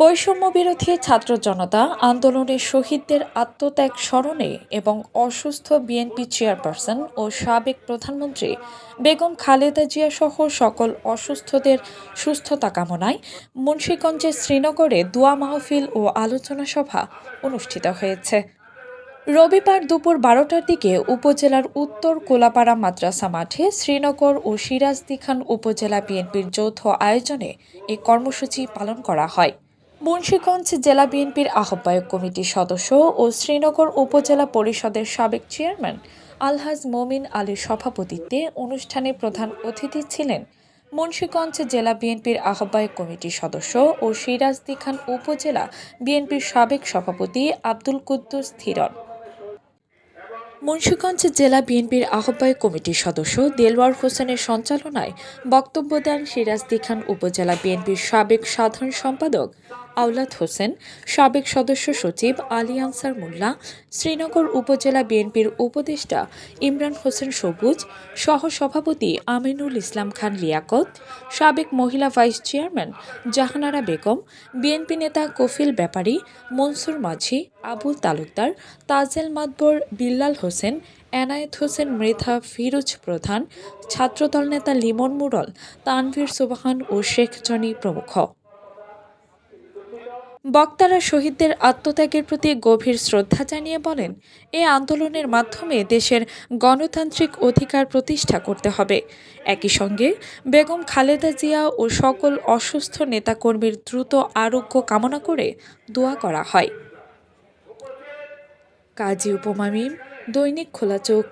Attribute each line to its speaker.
Speaker 1: বৈষম্য বিরোধী ছাত্র জনতা আন্দোলনের শহীদদের আত্মত্যাগ স্মরণে এবং অসুস্থ বিএনপি চেয়ারপারসন ও সাবেক প্রধানমন্ত্রী বেগম খালেদা জিয়া সহ সকল অসুস্থদের সুস্থতা কামনায় মুন্সীগঞ্জের শ্রীনগরে দোয়া মাহফিল ও আলোচনা সভা অনুষ্ঠিত হয়েছে। রবিবার দুপুর বারোটার দিকে উপজেলার উত্তর কোলাপাড়া মাদ্রাসা মাঠে শ্রীনগর ও সিরাজদিখান উপজেলা বিএনপির যৌথ আয়োজনে এই কর্মসূচি পালন করা হয়। মুন্সীগঞ্জ জেলা বিএনপির আহ্বায়ক কমিটির সদস্য ও শ্রীনগর উপজেলা পরিষদের সাবেক চেয়ারম্যান আলহাজ মমিন আলীর সভাপতিত্বে অনুষ্ঠানে প্রধান অতিথি ছিলেন মুন্সীগঞ্জ জেলা বিএনপির আহ্বায়ক কমিটির সদস্য ও সিরাজদি খান উপজেলা বিএনপির সাবেক সভাপতি আব্দুল কুদ্দুস থিরন। মুন্সীগঞ্জ জেলা বিএনপির আহ্বায়ক কমিটির সদস্য দেলওয়ার হোসেনের সঞ্চালনায় বক্তব্য দেন সিরাজদি খান উপজেলা বিএনপির সাবেক সাধারণ সম্পাদক আওলাদ হোসেন, সাবেক সদস্য সচিব আলী আনসার মোল্লা, শ্রীনগর উপজেলা বিএনপির উপদেষ্টা ইমরান হোসেন সবুজ, সহসভাপতি আমিনুল ইসলাম খান লিয়াকত, সাবেক মহিলা vice chairman Jahanara Begum, BNP নেতা কফিল ব্যাপারী মনসুর মাঝি, আবুল তালুকদার, তাজেল মাতবর, বিল্লাল হোসেন, এনায়েত হোসেন মৃধা ফিরোজ প্রধান, ছাত্রদল নেতা লিমন মুরল তানভীর সুবাহান ও শেখ জনি প্রমুখ। বক্তারা শহীদদের আত্মত্যাগের প্রতি গভীর শ্রদ্ধা জানিয়ে বলেন এই আন্দোলনের মাধ্যমে দেশের গণতান্ত্রিক অধিকার প্রতিষ্ঠা করতে হবে। একই সঙ্গে বেগম খালেদা জিয়া ও সকল অসুস্থ নেতাকর্মীর দ্রুত আরোগ্য কামনা করে দোয়া করা হয়। কাজী উপমামিম দৈনিক খোলা চোখ।